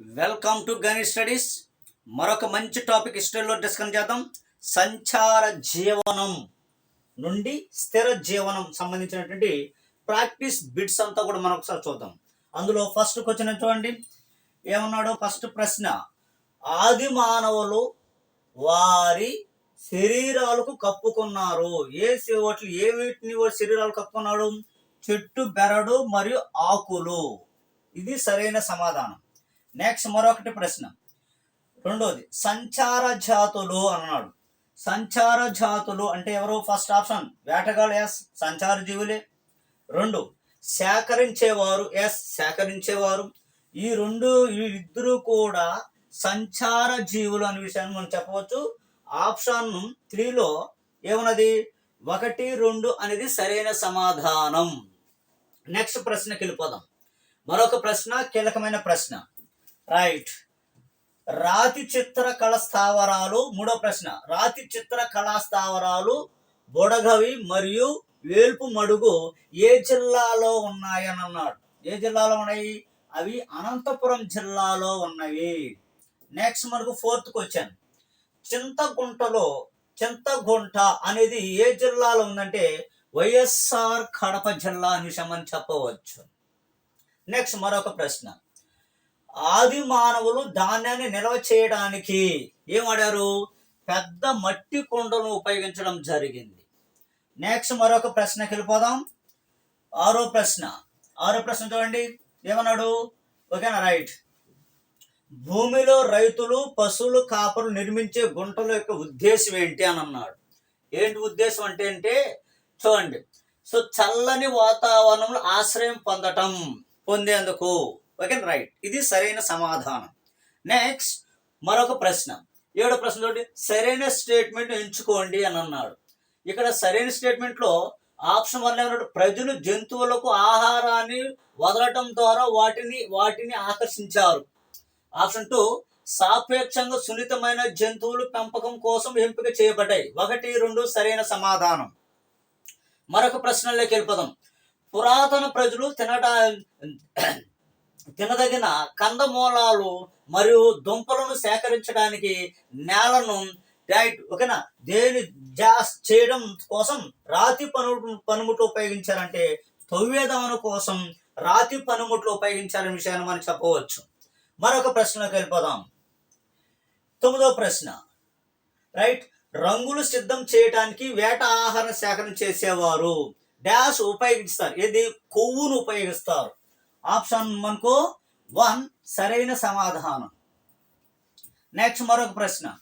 Welcome to Ganit studies. మరొక మంచి topic హిస్టరీలో డిస్కస్ చేద్దాం. సంచార జీవనం నుండి స్థిర జీవనం సంబంధించినటువంటి ప్రాక్టీస్ బిట్స్ అంతా కూడా మనం ఒకసారి చూద్దాం. అందులో ఫస్ట్ క్వశ్చన్ చూడండి. ఏమన్నాడు? ఫస్ట్ ప్రశ్న. ఆది మానవులు వారి శరీరాలకు కప్పుకున్నారు. ఏ వాటి ఏ వీటిని వారి శరీరాలు కప్పుకున్నాడు? చెట్టు బెరడు మరియు ఆకులు. ఇది సరైన సమాధానం. నెక్స్ట్ మరొకటి ప్రశ్న. రెండోది సంచార జాతులు అన్నాడు. సంచార జాతులు అంటే ఎవరు? ఫస్ట్ ఆప్షన్ వేటగాళ్ళు ఎస్ సంచార జీవులే. రెండు సేకరించేవారు ఎస్ సేకరించేవారు. ఈ రెండు ఈ ఇద్దరు కూడా సంచార జీవులు అనే విషయాన్ని మనం చెప్పవచ్చు. ఆప్షన్ త్రీలో ఏమన్నది? ఒకటి రెండు అనేది సరైన సమాధానం. నెక్స్ట్ ప్రశ్నకి వెళ్ళిపోదాం. మరొక ప్రశ్న కీలకమైన ప్రశ్న. రైట్ రాతి చిత్ర కళ స్థావరాలు మూడో ప్రశ్న. రాతి చిత్ర కళా స్థావరాలు బొడగవి మరియు వేల్పు మడుగు ఏ జిల్లాలో ఉన్నాయని అన్నాడు. ఏ జిల్లాలో ఉన్నాయి? అవి అనంతపురం జిల్లాలో ఉన్నవి. నెక్స్ట్ మనకు ఫోర్త్ క్వశ్చన్ చింతగుంటలో చింతగుంట అనేది ఏ జిల్లాలో ఉందంటే వైఎస్ఆర్ కడప జిల్లా అని అని చెప్పవచ్చు. నెక్స్ట్ మరొక ప్రశ్న. ఆది మానవులు ధాన్యాన్ని నిల్వ చేయడానికి ఏమడారు? పెద్ద మట్టి కుండలను ఉపయోగించడం జరిగింది. నెక్స్ట్ మరొక ప్రశ్నకి వెళ్ళిపోదాం. ఆరో ప్రశ్న. ఆరో ప్రశ్న చూడండి. ఏమన్నాడు? ఓకేనా రైట్. భూమిలో రైతులు పశువులు కాపరు నిర్మించే గుంటల యొక్క ఉద్దేశం ఏంటి అని అన్నాడు. ఏంటి ఉద్దేశం అంటే అంటే చూడండి. సో చల్లని వాతావరణంలో ఆశ్రయం పొందటం పొందేందుకు? ఓకే రైట్ ఇది సరైన సమాధానం. నెక్స్ట్ మరొక ప్రశ్న. ఏడో ప్రశ్న సరైన స్టేట్మెంట్ ఎంచుకోండి అని అన్నాడు. ఇక్కడ సరైన స్టేట్మెంట్లో ఆప్షన్ వన్ ఏమన్నాడు? ప్రజలు జంతువులకు ఆహారాన్ని వదలటం ద్వారా వాటిని వాటిని ఆకర్షించారు. ఆప్షన్ టూ సాపేక్షంగా సున్నితమైన జంతువులు పెంపకం కోసం ఎంపిక చేయబడ్డాయి. ఒకటి రెండు సరైన సమాధానం. మరొక ప్రశ్నలోకి వెళ్ళిపోదాం. పురాతన ప్రజలు తినట తినదగిన కందమూలాలు మరియు దుంపలను సేకరించడానికి నేలను రైట్ ఓకేనా? దేని జాస్ చేయడం కోసం రాతి పను పనిముట్లు ఉపయోగించారంటే తొవ్వేదమన కోసం రాతి పనిముట్లు ఉపయోగించాలనే విషయాన్ని మనం చెప్పవచ్చు. మరొక ప్రశ్నలోకి వెళ్ళిపోదాం. తొమ్మిదో ప్రశ్న. రైట్? రంగులు సిద్ధం చేయడానికి వేట ఆహార సేకరణ చేసేవారు. డాష్ ఉపయోగిస్తారు. ఏది? కొవ్వును ఉపయోగిస్తారు. ఆప్షన్ మనకు వన్ సరైన సమాధానం. నెక్స్ట్ మరొక ప్రశ్న.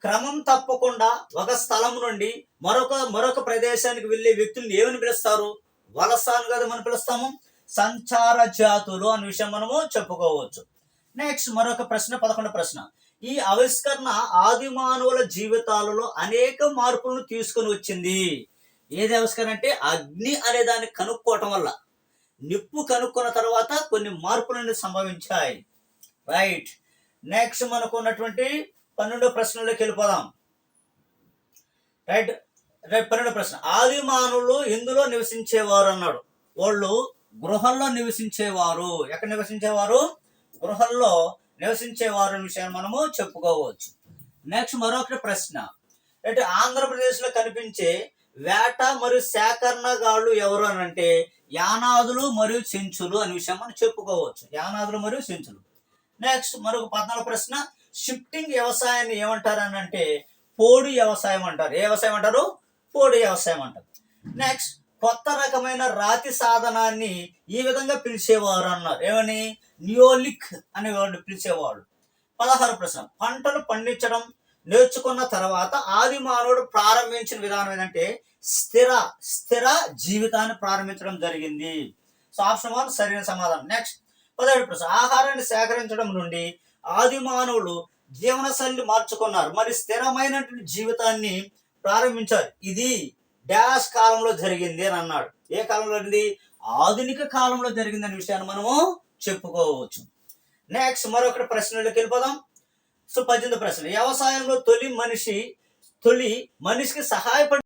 క్రమం తప్పకుండా ఒక స్థలం నుండి మరొక మరొక ప్రదేశానికి వెళ్ళే వ్యక్తుల్ని ఏమని పిలుస్తారు? వలస అని కదా మనం పిలుస్తాము సంచార జాతులు అనే విషయం మనము చెప్పుకోవచ్చు. నెక్స్ట్ మరొక ప్రశ్న పదకొండు ప్రశ్న. ఈ ఆవిష్కరణ ఆది మానవుల జీవితాలలో అనేక మార్పులను తీసుకొని వచ్చింది. ఏది ఆవిష్కరణ అంటే అగ్ని అనే దాన్ని కనుక్కోవటం వల్ల. నిప్పు కనుక్కున్న తర్వాత కొన్ని మార్పులు సంభవించాయి. రైట్ నెక్స్ట్ మనకు ఉన్నటువంటి పన్నెండో ప్రశ్నలోకి వెళ్ళిపోదాం. రైట్ రైట్ పన్నెండో ప్రశ్న. ఆది మానవులు ఇందులో నివసించేవారు అన్నాడు. వాళ్ళు గృహంలో నివసించేవారు. ఎక్కడ నివసించేవారు? గృహంలో నివసించేవారు అనే విషయాన్ని మనము చెప్పుకోవచ్చు. నెక్స్ట్ మరొకటి ప్రశ్న. అంటే ఆంధ్రప్రదేశ్లో కనిపించే వేట మరియు సేకరణగాళ్ళు ఎవరు అని అంటే యానాదులు మరియు చెంచులు అనే విషయం మనం చెప్పుకోవచ్చు. యానాదులు మరియు చెంచులు. నెక్స్ట్ మరొక పద్నాలుగు ప్రశ్న. షిఫ్టింగ్ వ్యవసాయాన్ని ఏమంటారు అని అంటే పోడు వ్యవసాయం అంటారు. ఏ వ్యవసాయం అంటారు? పోడు వ్యవసాయం అంటారు. నెక్స్ట్ కొత్త రకమైన రాతి సాధనాన్ని ఈ విధంగా పిలిచేవారు అన్నారు? ఏమని? నియోలిక్ అనే వాళ్ళు పిలిచేవాళ్ళు. పదహారు ప్రశ్న. పంటలు పండించడం నేర్చుకున్న తర్వాత ఆది మానవుడు ప్రారంభించిన విధానం ఏంటంటే స్థిర స్థిర జీవితాన్ని ప్రారంభించడం జరిగింది. సో ఆప్షన్ వన్ సరైన సమాధానం. నెక్స్ట్ పదిహేడు ప్రశ్న. ఆహారాన్ని సేకరించడం నుండి ఆది మానవులు జీవనశైలి మార్చుకున్నారు. మరి స్థిరమైనటువంటి జీవితాన్ని ప్రారంభించారు. ఇది డాష్ కాలంలో జరిగింది అని అన్నాడు. ఏ కాలంలో జరిగింది? ఆధునిక కాలంలో జరిగింది అనే విషయాన్ని మనము చెప్పుకోవచ్చు. నెక్స్ట్ మరొకటి ప్రశ్నలోకి వెళ్ళిపోదాం. సో పద్దెనిమిది ప్రశ్న వ్యవసాయంలో తొలి మనిషి తొలి మనిషికి సహాయపడి